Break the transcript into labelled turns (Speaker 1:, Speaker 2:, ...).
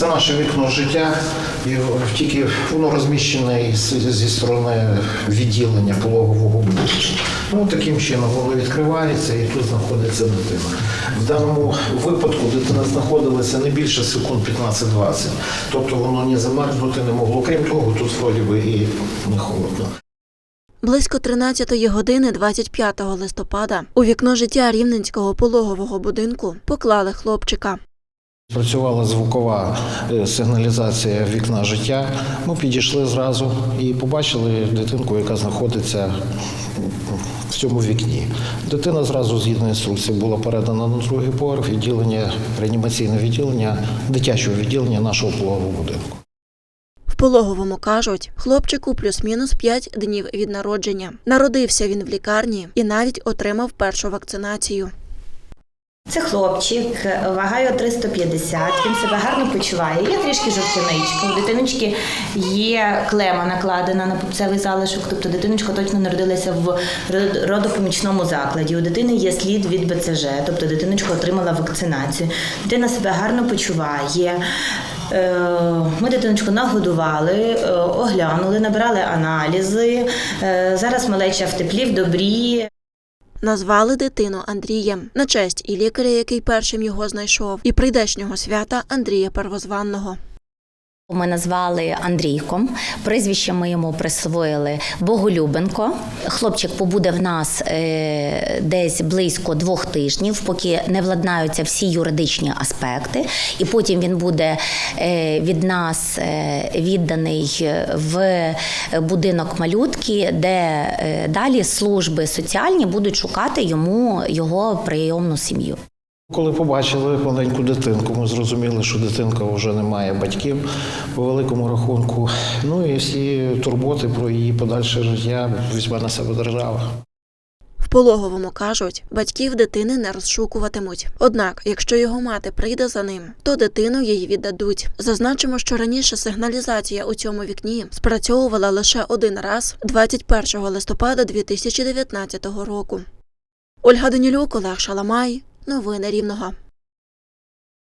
Speaker 1: Це наше вікно життя, і тільки воно розміщене зі сторони відділення пологового будинку. Ну, таким чином воно відкривається і тут знаходиться дитина. В даному випадку дитина знаходилася не більше секунд 15-20. Тобто воно не замерзнути не могло. Крім того, тут вроді би і не холодно.
Speaker 2: Близько 13 години 25 листопада у вікно життя рівненського пологового будинку поклали хлопчика.
Speaker 1: Працювала звукова е, сигналізація вікна життя. Ми підійшли зразу і побачили дитинку, яка знаходиться в цьому вікні. Дитина зразу згідно інструкції була передана на другий поверх відділення, реанімаційне відділення, дитячого відділення нашого пологового будинку.
Speaker 2: В пологовому кажуть, хлопчику плюс-мінус 5 днів від народження. Народився він в лікарні і навіть отримав першу вакцинацію.
Speaker 3: Це хлопчик, вагає 350, він себе гарно почуває. Є трішки жовтяничка. У дитиночки є клема накладена на пупцевий залишок, тобто дитиночка точно народилася в родопомічному закладі. У дитини є слід від БЦЖ, тобто дитиночка отримала вакцинацію. Дитина себе гарно почуває. Е, Ми дитиночку нагодували, е, оглянули, набрали аналізи. Е, Зараз малеча в теплі, в добрі.
Speaker 2: Назвали дитину Андрієм на честь і лікаря, який першим його знайшов, і прийдешнього свята Андрія Первозванного.
Speaker 3: Ми назвали Андрійком. Прізвище ми йому присвоїли Боголюбенко. Хлопчик побуде в нас е, десь близько двох тижнів, поки не владнаються всі юридичні аспекти. І потім він буде е, від нас е, відданий в будинок малютки, де далі служби соціальні будуть шукати йому його прийомну сім'ю.
Speaker 1: Коли побачили маленьку дитинку, ми зрозуміли, що дитинка вже не має батьків по великому рахунку. Ну і всі турботи про її подальше життя візьме на себе держава.
Speaker 2: В пологовому кажуть, батьків дитини не розшукуватимуть. Однак, якщо його мати прийде за ним, то дитину їй віддадуть. Зазначимо, що раніше сигналізація у цьому вікні спрацьовувала лише один раз 21 листопада 2019 року. Ольга Данілюк, Олег Шаламай. Новини Рівного.